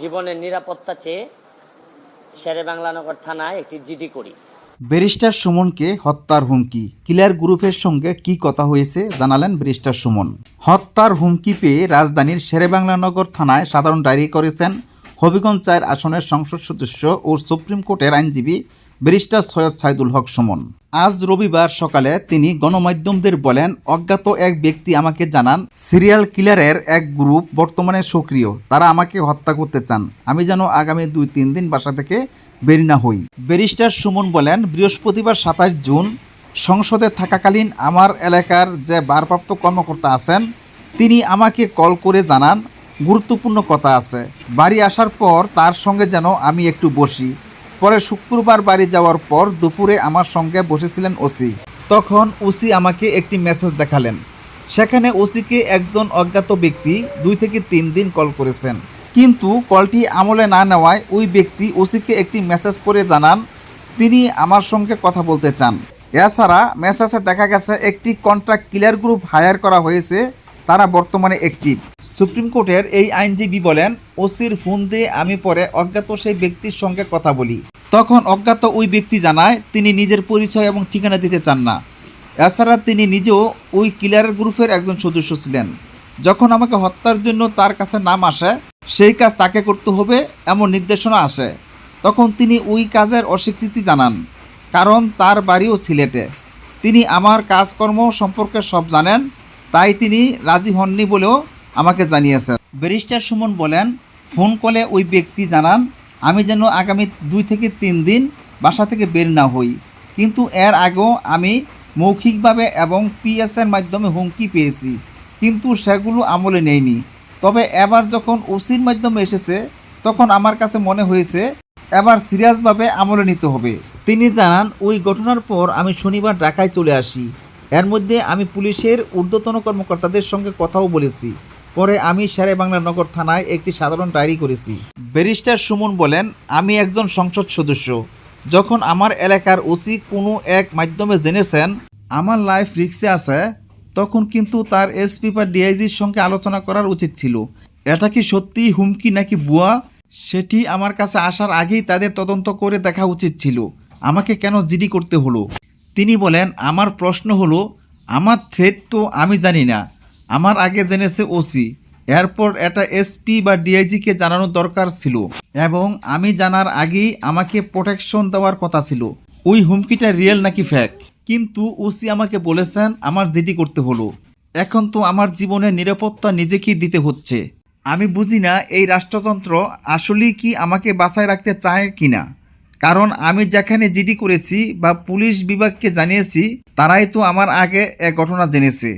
জীবনের নিরাপত্তা চেয়ে শেরে বাংলানগর থানায় একটি জিডি করি। ব্যারিস্টার সুমনকে হত্যার হুমকি। ক্লিয়ার গ্রুপের সঙ্গে কি কথা হয়েছে জানালেন ব্যারিস্টার সুমন। হত্যার হুমকি পেয়ে রাজধানীর শেরেবাংলানগর থানায় সাধারণ ডায়েরি করেছেন হবিগঞ্জ চার আসনের সংসদ সদস্য ও সুপ্রিম কোর্টের আইনজীবী ব্যারিস্টার সৈয়দ সাইদুল হক সুমন। আজ রবিবার সকালে তিনি গণমাধ্যমদের বলেন, অজ্ঞাত এক ব্যক্তি আমাকে জানান, সিরিয়াল কিলারের এক গ্রুপ বর্তমানে সক্রিয়, তারা আমাকে হত্যা করতে চান। আমি যেন আগামী দুই তিন দিন বাসা থেকে বের না হই। ব্যারিস্টার সুমন বলেন, বৃহস্পতিবার সাতাশ জুন সংসদে থাকাকালীন আমার এলাকার যে ভারপ্রাপ্ত কর্মকর্তা আছেন, তিনি আমাকে কল করে জানান গুরুত্বপূর্ণ কথা আছে। বাড়ি আসার পর তার সঙ্গে যেন আমি একটু বসি। পরে শুক্রবার বাড়ি যাওয়ার পর দুপুরে আমার সঙ্গে বসেছিলেন ওসি। তখন ওসি আমাকে একটি মেসেজ দেখালেন। সেখানে ওসিকে একজন অজ্ঞাত ব্যক্তি দুই থেকে তিন দিন কল করেছেন। কিন্তু কলটি আমলে না নেওয়ায় ওই ব্যক্তি ওসিকে একটি মেসেজ করে জানান, তিনি আমার সঙ্গে কথা বলতে চান। এছাড়া মেসেজে দেখা গেছে, একটি কন্ট্রাক্ট ক্লিয়ার গ্রুপ হায়ার করা হয়েছে। তারা বর্তমানে একটি সুপ্রিম কোর্টের এই আইনজীবী বলেন, ওসির ফোন দিয়ে আমি পরে অজ্ঞাত সেই ব্যক্তির সঙ্গে কথা বলি। তখন অজ্ঞাত ওই ব্যক্তি জানায়, তিনি নিজের পরিচয় এবং ঠিকানা দিতে চান না। এছাড়া তিনি নিজেও ওই ক্লিয়ার গ্রুপের একজন সদস্য ছিলেন। যখন আমাকে হত্যার জন্য তার কাছে নাম আসে, সেই কাজ তাকে করতে হবে এমন নির্দেশনা আসে। তখন তিনি ওই কাজের অস্বীকৃতি জানান, কারণ তার বাড়িও সিলেটে। তিনি আমার কাজকর্ম সম্পর্কে সব জানেন, তাই তিনি রাজি হননি বলেও আমাকে জানিয়েছেন। ব্যারিস্টার সুমন বলেন, ফোন কলে ওই ব্যক্তি জানান, আমি যেন আগামী দুই থেকে তিন দিন বাসা থেকে বের না হই। কিন্তু এর আগেও আমি মৌখিকভাবে এবং পিএসের মাধ্যমে হুমকি পেয়েছি, কিন্তু সেগুলো আমলে নেয়নি তবে এবার যখন ওসির মাধ্যমে এসেছে, তখন আমার কাছে মনে হয়েছে, এবার সিরিয়াসভাবে আমলে নিতে হবে। তিনি জানান, ওই ঘটনার পর আমি শনিবার ঢাকায় চলে আসি। এর মধ্যে আমি পুলিশের ঊর্ধ্বতন কর্মকর্তাদের সঙ্গে কথাও বলেছি। পরে আমি শেরে বাংলা নগর থানায় একটি সাধারণ ডায়েরি করেছি। ব্যারিস্টার সুমন বলেন, আমি একজন সংসদ সদস্য। যখন আমার এলাকার ওসি কোনো এক মাধ্যমে জেনেছেন, আমার লাইফ রিক্সে আছে, তখন কিন্তু তার এসপি বা ডিআইজির সঙ্গে আলোচনা করার উচিত ছিল। এটা কি সত্যিই হুমকি নাকি বুয়া সেটি আমার কাছে আসার আগেই তাদের তদন্ত করে দেখা উচিত ছিল। আমাকে কেন জিডি করতে হলো? তিনি বলেন, আমার প্রশ্ন হলো, আমার থ্রেট তো আমি জানি না। আমার আগে জেনেছে ওসি। এরপর এটা এসপি বা ডিআইজিকে জানানো দরকার ছিল। এবং আমি জানার আগেই আমাকে প্রোটেকশন দেওয়ার কথা ছিল। ওই হুমকিটা রিয়েল নাকি ফ্যাক? কিন্তু ওসি আমাকে বলেছেন আমার জিডি করতে হলো। এখন তো আমার জীবনের নিরাপত্তা নিজেকেই দিতে হচ্ছে। আমি বুঝি না এই রাষ্ট্রযন্ত্র আসলেই কি আমাকে বাঁচায় রাখতে চায় কি না কারণ আমি যেখানে জিডি করেছি বা পুলিশ বিভাগকে জানিয়েছি, তারাই তো আমার আগে এ ঘটনা জেনেছে।